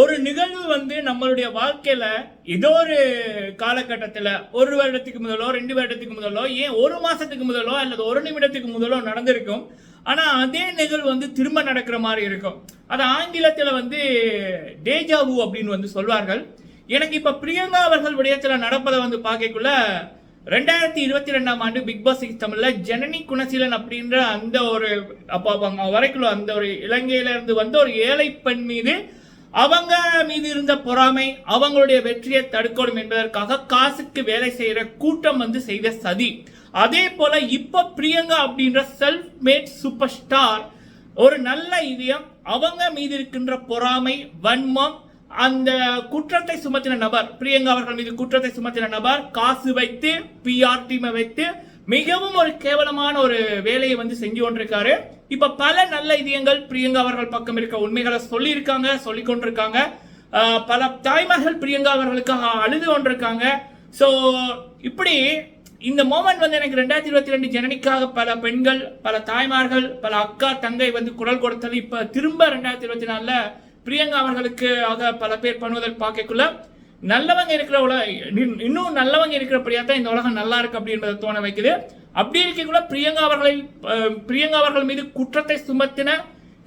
ஒரு நிகழ்வு வந்து நம்மளுடைய வாழ்க்கையில ஏதோ ஒரு காலகட்டத்தில் ஒரு வருடத்துக்கு முதலோ ரெண்டு வருடத்துக்கு முதலோ ஏன் ஒரு மாசத்துக்கு முதலோ அல்லது ஒரு நிமிடத்துக்கு முதலோ நடந்திருக்கும். ஆனா அதே நிகழ்வு வந்து திரும்ப நடக்கிற மாதிரி இருக்கும். அது ஆங்கிலத்தில் வந்து டேஜாவு அப்படின்னு வந்து சொல்வார்கள். எனக்கு இப்ப பிரியங்கா அவர்கள் விடயத்தில் நடப்பதை வந்து பார்க்கக்குள்ள ரெண்டாயிரத்தி இருபத்தி ரெண்டாம் ஆண்டு பிக் பாஸ் சிக்ஸ் தமிழ்ல ஜனனி குணசீலன் அப்படின்ற அந்த ஒரு அப்போ அவங்க வரைக்குள்ள அந்த ஒரு இலங்கையில இருந்து வந்த ஒரு ஏழை பெண் மீது அவங்க மீது இருந்த பொறாமை அவங்களுடைய வெற்றியை தடுக்கணும் என்பதற்காக காசுக்கு வேலை செய்யற கூட்டம் வந்து செய்த சதி. அதே போல இப்ப பிரியங்கா அப்படின்ற செல்ஃப் மேட் சூப்பர் ஸ்டார் ஒரு நல்ல இதயம் அவங்க மீது இருக்கின்ற பொறாமை வன்மம் அந்த குற்றத்தை சுமத்தின நபர் பிரியங்கா அவர்கள் மீது குற்றத்தை சுமத்தின நபர் காசு வைத்து பிஆர் டீமை வைத்து மிகவும் ஒரு கேவலமான ஒரு வேலையை வந்து செஞ்சு கொண்டிருக்காரு. இப்ப பல நல்ல இதயங்கள் பிரியங்கா அவர்கள் பக்கம் இருக்க உண்மைகளை சொல்லியிருக்காங்க சொல்லி கொண்டிருக்காங்க. பல தாய்மார்கள் பிரியங்கா அவர்களுக்காக அழுது கொண்டிருக்காங்க. ஸோ இப்படி இந்த மோமெண்ட் வந்து எனக்கு ரெண்டாயிரத்தி இருபத்தி ரெண்டு ஜனனிக்காக பல பெண்கள் பல தாய்மார்கள் பல அக்கா தங்கை வந்து குரல் கொடுத்தது. இப்ப திரும்ப ரெண்டாயிரத்தி இருபத்தி நாலுல பிரியங்கா அவர்களுக்கு ஆக பல பேர் பண்ணுவதற்கு பார்க்கக்குள்ள நல்லவங்க இருக்கிற உலக இன்னும் நல்லவங்க இருக்கிறபடியா தான் இந்த உலகம் நல்லா இருக்கு அப்படின்றத தோண வைக்குது. அப்படி இருக்கக்குள்ள பிரியங்கா அவர்களை பிரியங்கா அவர்கள் மீது குற்றத்தை சுமத்தின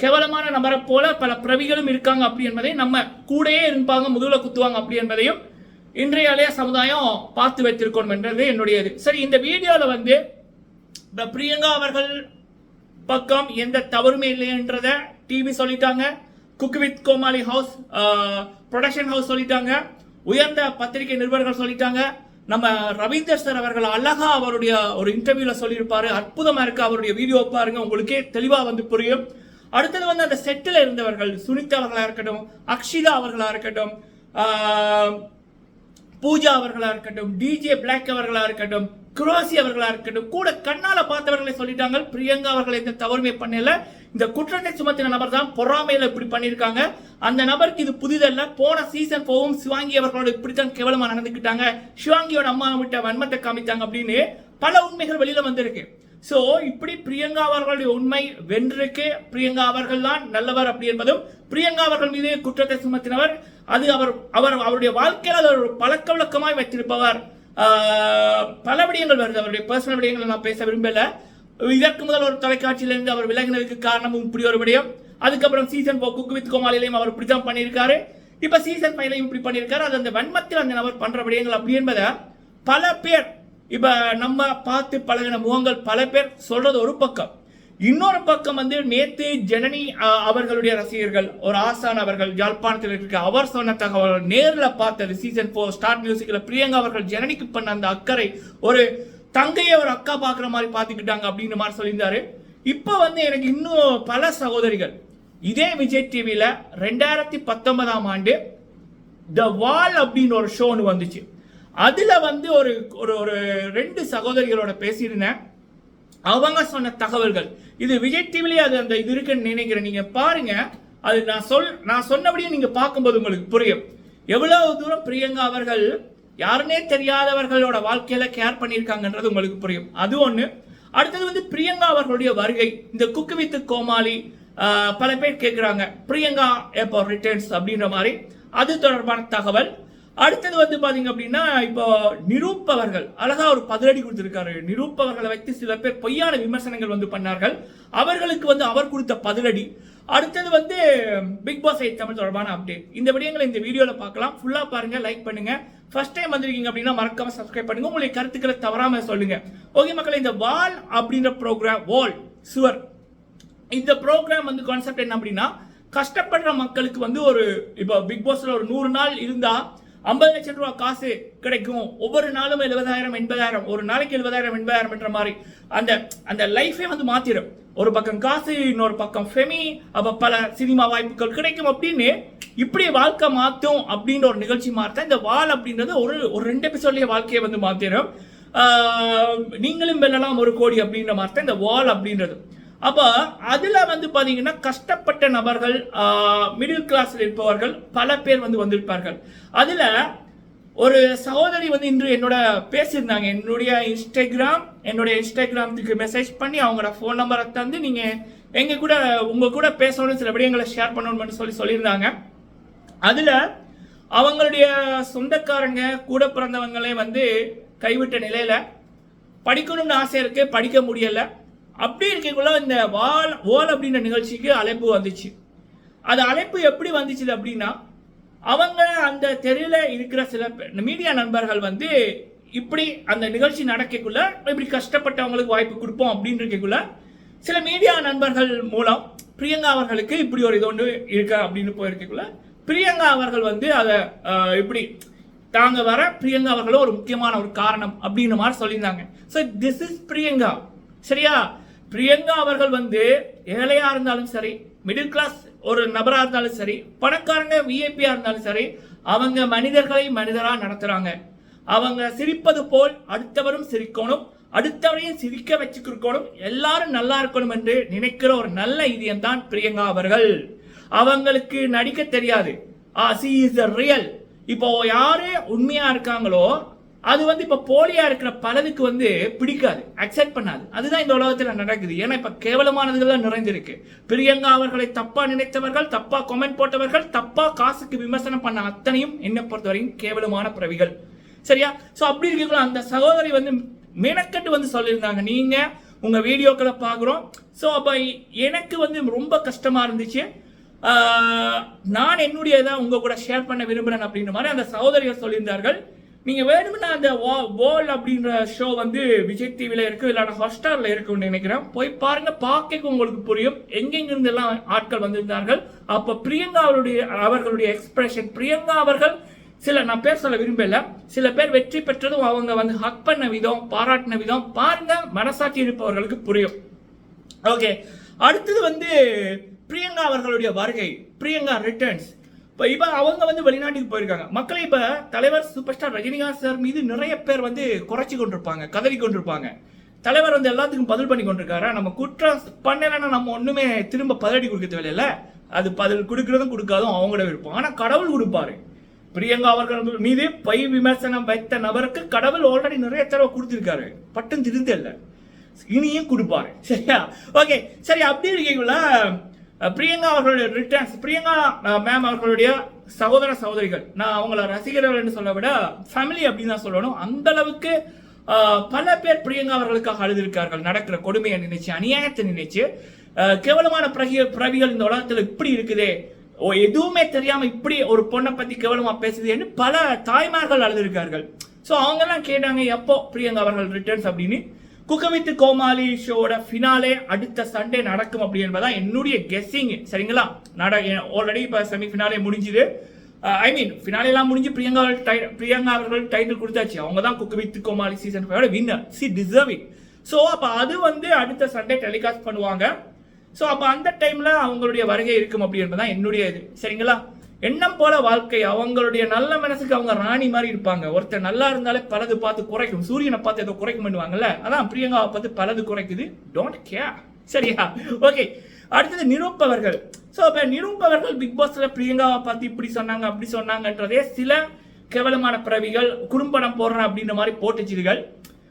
கேவலமான நபரை போல பல பிரவிகளும் இருக்காங்க அப்படி என்பதை நம்ம கூடயே இருப்பாங்க முதுகுல குத்துவாங்க அப்படி என்பதையும் இன்றைய இளைய சமுதாயம் பார்த்து வைத்திருக்கணும் என்றது என்னுடைய இது சரி இந்த வீடியோவில் வந்து இந்த பிரியங்கா அவர்கள் பக்கம் எந்த தவறுமே இல்லைன்றத டிவி சொல்லிட்டாங்க. Cook with Comali house production house சொல்லிட்டாங்க. உயர்ந்த பத்திரிகை நிருபர்கள் சொல்லிட்டாங்க. நம்ம ரவீந்தர் சார் அவர்கள் அழகா அவருடைய ஒரு இன்டர்வியூல சொல்லியிருப்பாரு. அற்புதமா இருக்கு அவருடைய வீடியோ பாருங்க உங்களுக்கே தெளிவா வந்து புரியும். அடுத்தது வந்து அந்த செட்டில் இருந்தவர்கள் சுனிதா அவர்களா இருக்கட்டும் அக்ஷிதா அவர்களா இருக்கட்டும் பூஜா அவர்களா இருக்கட்டும் டிஜே பிளாக் அவர்களா இருக்கட்டும் குரோசி அவர்களா இருக்கட்டும் கூட கண்ணால பார்த்தவர்களை சொல்லிட்டாங்க. பிரியங்கா அவர்களை இந்த தவறுமே பண்ணல. இந்த குற்றத்தை சுமத்தின நபர் தான் பொறாமையில இப்படி பண்ணியிருக்காங்க. அந்த நபருக்கு இது புதிதல்ல. போன சீசன் போகும் சிவாங்கி அவர்களோட இப்படித்தான் கேவலமா நடந்துக்கிட்டாங்க. சிவாங்கியோட அம்மா விட்ட வன்மத்தை காமித்தாங்க அப்படின்னு பல உண்மைகள் வெளியில வந்திருக்கு. சோ இப்படி பிரியங்கா அவர்களுடைய உண்மை வென்றிருக்கு. பிரியங்கா அவர்கள் தான் நல்லவர் அப்படி என்பதும் பிரியங்கா அவர்கள் மீது குற்றத்தை சுமத்தினவர் அது அவர் அவர் அவருடைய வாழ்க்கையில் அது ஒரு பழக்க வழக்கமாய் வைத்திருப்பவர். பல விடயங்கள் வருது. அவருடைய பர்சனல் விடயங்களை நான் பேச விரும்பலை. இதற்கு முதல் ஒரு தொலைக்காட்சியிலிருந்து அவர் விலகினதுக்கு காரணமும் இப்படி ஒரு விடயம். அதுக்கப்புறம் சீசன் போ குக்கு வித் கோமாளிலையும் அவர் இப்படித்தான் பண்ணியிருக்காரு. இப்போ சீசன் ஃபைவ்லையும் இப்படி பண்ணியிருக்காரு. அது அந்த வன்மத்தில் அந்த நபர் பண்ணுற விடயங்கள் அப்படி என்பதை பல பேர் இப்போ நம்ம பார்த்து பழகின முகங்கள் பல பேர் சொல்றது ஒரு பக்கம். இன்னொரு பக்கம் வந்து நேத்து ஜனனி அவர்களுடைய ரசிகர்கள் ஒரு ஆசான் அவர்கள் ஜாழ்ப்பாணத்தில் இருக்க அவர் சொன்ன தகவல் நேரில் பார்த்தது சீசன் ஃபோர் ஸ்டார்ட் மியூசிக்ல பிரியங்கா அவர்கள் ஜனனிக்கு பண்ண அந்த அக்கறை ஒரு தங்கையை ஒரு அக்கா பார்க்குற மாதிரி பார்த்துக்கிட்டாங்க அப்படின்ற மாதிரி சொல்லியிருந்தாரு. இப்போ வந்து எனக்கு இன்னும் பல சகோதரிகள் இதே விஜய் டிவியில் ரெண்டாயிரத்தி பத்தொன்பதாம் ஆண்டு த வால் அப்படின்னு ஒரு ஷோ ஒன்று வந்துச்சு. அதில் வந்து ஒரு ஒரு ஒரு ரெண்டு சகோதரிகளோட பேசியிருந்தேன். அவங்க சொன்ன தகவல்கள். இது விஜய் டிவிலே அது அந்த இது இருக்குன்னு நினைக்கிறேன். நீங்க பாருங்க. அது நான் சொல் நான் சொன்னபடியே நீங்க பார்க்கும்போது உங்களுக்கு புரியும். எவ்வளவு தூரம் பிரியங்கா அவர்கள் யாருனே தெரியாதவர்களோட வாழ்க்கையில கேர் பண்ணியிருக்காங்கன்றது உங்களுக்கு புரியும். அது ஒண்ணு. அடுத்தது வந்து பிரியங்கா அவர்களுடைய வருகை. இந்த குக்கு வித் கோமாளி பல பேர் கேட்குறாங்க பிரியங்கா எப்போ ரிட்டர்ன்ஸ் அப்படின்ற மாதிரி. அது தொடர்பான தகவல். அடுத்தது வந்து பாத்தீங்க அப்படின்னா இப்போ நிரூப்பவர்கள் அழகா ஒரு பதிலடி கொடுத்திருக்காரு. நிரூப்பவர்களை வைத்து சில பேர் பொய்யான விமர்சனங்கள் வந்து பண்ணார்கள். அவர்களுக்கு வந்து அவர் கொடுத்த பதிலடி. அடுத்தது வந்து பிக் பாஸ் எயிட் தமிழ் தொடர்பான அப்டேட் இந்த விடயங்களை இந்த வீடியோல பார்க்கலாம். ஃபுல்லா பாருங்க லைக் பண்ணுங்க. ஃபர்ஸ்ட் டைம் வந்திருக்கீங்க அப்படின்னா மறக்காம சப்ஸ்கிரைப் பண்ணுங்க. உங்களுடைய கருத்துக்களை தவறாம சொல்லுங்க. ஓகே மக்களே இந்த வால் அப்படின்ற ப்ரோக்ராம் வால் சுவர் இந்த ப்ரோக்ராம் வந்து கான்செப்ட் என்ன அப்படின்னா கஷ்டப்படுற மக்களுக்கு வந்து ஒரு இப்போ பிக் பாஸ்ல ஒரு நூறு நாள் இருந்தால் ஐம்பது லட்சம் ரூபா காசு கிடைக்கும். ஒவ்வொரு நாளும் எழுபதாயிரம் எண்பதாயிரம் ஒரு நாளைக்கு எழுபதாயிரம் எண்பதாயிரம் என்ற மாதிரி அந்த அந்த லைஃபே வந்து மாத்திரும். ஒரு பக்கம் காசு இன்னொரு பக்கம் ஃபெமி அப்போ பல சினிமா வாய்ப்புகள் கிடைக்கும் அப்படின்னு இப்படி வாழ்க்கை மாற்றும் அப்படின்ற ஒரு நிகழ்ச்சி மாற்ற இந்த வால் அப்படின்றது ஒரு ஒரு ரெண்டு எபிசோட்லேயே வாழ்க்கையை வந்து மாத்திரும். நீங்களும் வெல்லலாம் ஒரு கோடி அப்படின்ற மாதிரி தான் இந்த வால் அப்படின்றது. அப்போ அதில் வந்து பார்த்தீங்கன்னா கஷ்டப்பட்ட நபர்கள் மிடில் கிளாஸில் இருப்பவர்கள் பல பேர் வந்து வந்திருப்பார்கள். அதில் ஒரு சகோதரி வந்து இன்று என்னோட பேசியிருந்தாங்க. என்னுடைய இன்ஸ்டாகிராம் என்னுடைய இன்ஸ்டாகிராமுக்கு மெசேஜ் பண்ணி அவங்களோட ஃபோன் நம்பரை தந்து நீங்கள் எங்கள் கூட உங்கள் கூட பேசணும் சில விடயங்களை ஷேர் பண்ணணும்னு சொல்லி சொல்லியிருந்தாங்க. அதில் அவங்களுடைய சொந்தக்காரங்க கூட பிறந்தவங்களே வந்து கைவிட்ட நிலையில் படிக்கணும்னு ஆசை இருக்கு படிக்க முடியலை. அப்படி இருக்கக்குள்ள இந்த வால் ஓல் அப்படின்ற நிகழ்ச்சிக்கு அழைப்பு வந்துச்சு. அது அழைப்பு எப்படி வந்துச்சு அப்படின்னா அவங்க அந்த தெருவில் இருக்கிற சில மீடியா நண்பர்கள் வந்து இப்படி அந்த நிகழ்ச்சி நடக்கக்குள்ள இப்படி கஷ்டப்பட்டவங்களுக்கு வாய்ப்பு கொடுப்போம் அப்படின்னு இருக்கக்குள்ள சில மீடியா நண்பர்கள் மூலம் பிரியங்கா அவர்களுக்கு இப்படி ஒரு இது ஒன்று இருக்கா அப்படின்னு போயிருக்கக்குள்ள பிரியங்கா அவர்கள் வந்து அதை இப்படி தாங்க வர பிரியங்கா அவர்களும் ஒரு முக்கியமான ஒரு காரணம் அப்படின்னு மாதிரி சொல்லியிருந்தாங்க. So this is Priyanka. சரியா? பிரியங்கா அவர்கள் வந்து ஏழையாக இருந்தாலும் சரி மிடில் கிளாஸ் ஒரு நபராக இருந்தாலும் சரி பணக்காரங்க விஐபியாக இருந்தாலும் சரி அவங்க மனிதர்களை மனிதராக நடத்துகிறாங்க அவங்க சிரிப்பது போல் அடுத்தவரும் சிரிக்கணும் அடுத்தவரையும் சிரிக்க வச்சுக்கணும் எல்லாரும் நல்லா இருக்கணும் என்று நினைக்கிற ஒரு நல்ல இதயம் தான் பிரியங்கா அவர்கள். அவங்களுக்கு நடிக்க தெரியாது. சி இஸ் ரியல் இப்போ யாரு உண்மையா இருக்காங்களோ அது வந்து இப்போ போலியாக இருக்கிற பலருக்கு வந்து பிடிக்காது. அக்செப்ட் பண்ணாது. அதுதான் இந்த உலகத்தில் நடக்குது. ஏன்னா இப்போ கேவலமானதுகள் நிறைந்திருக்கு. பிரியங்கா அவர்களை தப்பாக நினைத்தவர்கள் தப்பாக கமெண்ட் போட்டவர்கள் தப்பாக காசுக்கு விமர்சனம் பண்ண அத்தனையும் என்னை பொறுத்தவரையும் கேவலமான பிறவிகள். சரியா? ஸோ அப்படி இருக்கக்குள்ள அந்த சகோதரி வந்து மெனக்கட்டு வந்து சொல்லியிருந்தாங்க. நீங்கள் உங்கள் வீடியோக்களை பார்க்குறோம். ஸோ அப்போ எனக்கு வந்து ரொம்ப கஷ்டமாக இருந்துச்சு. நான் என்னுடைய இதை உங்கள் கூட ஷேர் பண்ண விரும்புகிறேன் அப்படின்ற மாதிரி அந்த சகோதரிகள் சொல்லியிருந்தார்கள். நீங்க வேணும்னா அந்த வேர்ல்ட் அப்படின்ற ஷோ வந்து விஜய் டிவில இருக்கு இல்லைன்னா ஹாட்ஸ்டார்ல இருக்குன்னு நினைக்கிறேன். போய் பாருங்க பார்க்க உங்களுக்கு புரியும். எங்கெங்கிருந்தெல்லாம் ஆட்கள் வந்திருந்தார்கள். அப்ப பிரியங்கா அவருடைய அவர்களுடைய எக்ஸ்பிரஷன் பிரியங்கா அவர்கள் சில நான் பேர் சொல்ல விரும்பல. சில பேர் வெற்றி பெற்றதும் அவங்க வந்து ஹக் பண்ண விதம் பாராட்டின விதம் பாருங்க மனசாட்சி இருப்பவர்களுக்கு புரியும். ஓகே அடுத்தது வந்து பிரியங்கா அவர்களுடைய வருகை பிரியங்கா ரிட்டர்ன்ஸ் இப்போ இப்போ அவங்க வந்து வெளிநாட்டுக்கு போயிருக்காங்க. மக்களை இப்போ தலைவர் சூப்பர் ஸ்டார் ரஜினிகாந்த் சார் மீது நிறைய பேர் வந்து குறைச்சி கொண்டிருப்பாங்க கதறி கொண்டிருப்பாங்க. தலைவர் வந்து எல்லாத்துக்கும் பதில் பண்ணி கொண்டிருக்காரா? நம்ம குற்றம் பண்ணலைன்னா நம்ம ஒன்றுமே திரும்ப பதிலடி கொடுக்க தேவையில்ல அது பதில் கொடுக்கறதும் கொடுக்காதும் அவங்களோட விருப்பம். ஆனால் கடவுள் கொடுப்பாரு. பிரியங்கா அவர்கள் மீது பை விமர்சனம் வைத்த நபருக்கு கடவுள் ஆல்ரெடி நிறைய தடவை கொடுத்துருக்காரு. பட்டும் திருந்த இல்லை இனியும் கொடுப்பாரு. சரியா? ஓகே சரி அப்படி இருக்கீங்களா? பிரியங்கா அவர்களுடைய ரிட்டர்ன்ஸ் பிரியங்கா மேம் அவர்களுடைய சகோதர சகோதரிகள். நான் அவங்கள ரசிகர்கள் என்று சொல்ல விட ஃபேமிலி அப்படின்னு தான் சொல்லணும். அந்த அளவுக்கு பல பேர் பிரியங்கா அவர்களுக்காக அழுதிருக்கார்கள் நடக்கிற கொடுமையை நினைச்சு அநியாயத்தை நினைச்சு கேவலமான பிரகிய பிரவிகள் இந்த உலகத்தில் இப்படி இருக்குதே. ஓ எதுவுமே தெரியாம இப்படி ஒரு பொண்ணை பத்தி கேவலமா பேசுதுன்னு பல தாய்மார்கள் அழுதிருக்கார்கள் ஸோ அவங்கெல்லாம் கேட்டாங்க எப்போ பிரியங்கா அவர்கள் ரிட்டர்ன்ஸ் அப்படின்னு? குக்கவித்து கோமாளி ஷோட ஃபினாலே அடுத்த சண்டே நடக்கும் அப்படி என்பதான் என்னுடைய கெஸ்ஸிங் சரிங்களா? நட ஆல்ரெடி இப்போ செமி ஃபினாலே முடிஞ்சுது ஐ மீன் ஃபினாலேலாம் முடிஞ்சு பிரியங்கா டை- பிரியங்கா அவர்கள் டைட்டில் கொடுத்தாச்சு. அவங்க தான் குக்கு கோமாளி சீசன் ஃபைவோட வின்னர் சி டிசர்விங் ஸோ அப்போ அது வந்து அடுத்த சண்டே டெலிகாஸ்ட் பண்ணுவாங்க. ஸோ அப்போ அந்த டைமில் அவங்களுடைய வருகை இருக்கும் அப்படி என்பதான் என்னுடைய இது. சரிங்களா? எண்ணம் போல வாழ்க்கை அவங்களுடைய நல்ல மனசுக்கு அவங்க ராணி மாதிரி இருப்பாங்க. ஒருத்தர் நல்லா இருந்தாலே பலது பார்த்து குறைக்கும். சூரியனை பார்த்து ஏதோ குறைக்கும் பண்ணுவாங்கல்ல அதான் பிரியங்காவை பார்த்து பலது குறைக்குது. டோன்ட் கேர் சரியா? ஓகே அடுத்தது நிரூப்பவர்கள் ஸோ இப்போ நிரூப்பவர்கள் பிக் பாஸ்ல பிரியங்காவை பார்த்து இப்படி சொன்னாங்க அப்படி சொன்னாங்கன்றதே சில கேவலமான பிறவிகள் குறும்படம் போடுறேன் அப்படின்ற மாதிரி போட்டுச்சுகள்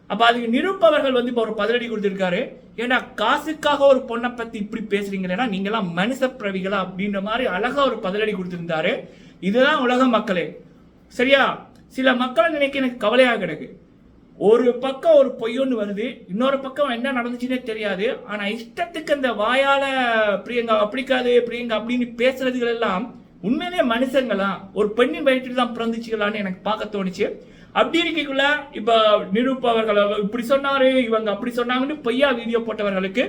அப்போ அதுக்கு நிரூப்பவர்கள் வந்து இப்போ ஒரு பதிலடி கொடுத்துருக்காரு. ஏன்னா காசுக்காக ஒரு பொண்ணை பத்தி இப்படி பேசுறீங்கன்னா நீங்களாம் மனுஷ பிரவிகளா அப்படின்ற மாதிரி அழகா ஒரு பதிலடி கொடுத்திருந்தாரு. இதுதான் உலக மக்களே. சரியா? சில மக்களை நினைக்க எனக்கு கவலையாக கிடக்கு. ஒரு பக்கம் ஒரு பொய்யொன்னு வருது இன்னொரு பக்கம் என்ன நடந்துச்சுன்னே தெரியாது. ஆனா இஷ்டத்துக்கு அந்த வாயால பிரியங்கா பிடிக்காது பிரியங்கா அப்படின்னு பேசுறதுகள் எல்லாம் உண்மையிலேயே மனுஷங்களா? ஒரு பெண்ணின் வயிற்றில் தான் பிறந்துச்சுகளான்னு எனக்கு பார்க்க தோணுச்சு. அப்படி இருக்கக்குள்ள இப்ப நிரூபவர்கள் இப்படி சொன்னாரு இவங்க அப்படி சொன்னாங்கன்னு பொய்யா வீடியோ போட்டவர்களுக்கு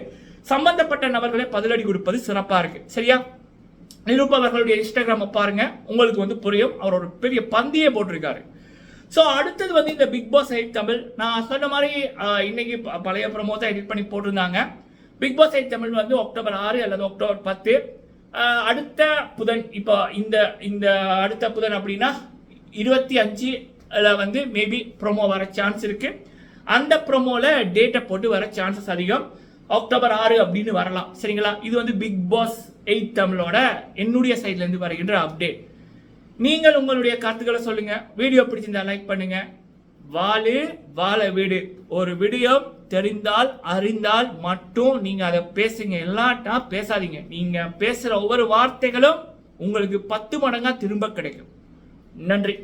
சம்பந்தப்பட்ட நபர்களே பதிலடி கொடுப்பது சிறப்பா இருக்கு. சரியா? நிரூபவர்களுடைய இன்ஸ்டாகிராமை பாருங்க உங்களுக்கு வந்து புரியும். அவர் ஒரு பெரிய பந்தியே போட்டிருக்காரு. ஸோ அடுத்தது வந்து இந்த பிக் பாஸ் எயிட் தமிழ் நான் சொன்ன மாதிரி இன்னைக்கு ப- பழைய ப்ரமோ தான் எடிட் பண்ணி போட்டிருந்தாங்க. பிக் பாஸ் எயிட் தமிழ் வந்து அக்டோபர் ஆறு அல்லது அக்டோபர் பத்து. அடுத்த புதன் இப்போ இந்த இந்த அடுத்த புதன் அப்படின்னா இருபத்தி அஞ்சு அதில் வந்து மேபி ப்ரோமோ வர சான்ஸ் இருக்குது அந்த ப்ரொமோவில் டேட்டை போட்டு வர சான்சஸ் அதிகம். அக்டோபர் ஆறு அப்படின்னு வரலாம். சரிங்களா? இது வந்து பிக் பாஸ் எயிட் தமிழோட என்னுடைய சைட்லேருந்து வருகின்ற அப்டேட் நீங்கள் உங்களுடைய கருத்துக்களை சொல்லுங்கள் வீடியோ பிடிச்சிருந்தா லைக் பண்ணுங்கள் வாழு வாழ வீடு. ஒரு வீடியோ தெரிந்தால் அறிந்தால் மட்டும் நீங்கள் அதை பேசுங்க. எல்லாட்டா பேசாதீங்க. நீங்கள் பேசுகிற ஒவ்வொரு வார்த்தைகளும் உங்களுக்கு பத்து மடங்காக திரும்ப கிடைக்கும். நன்றி.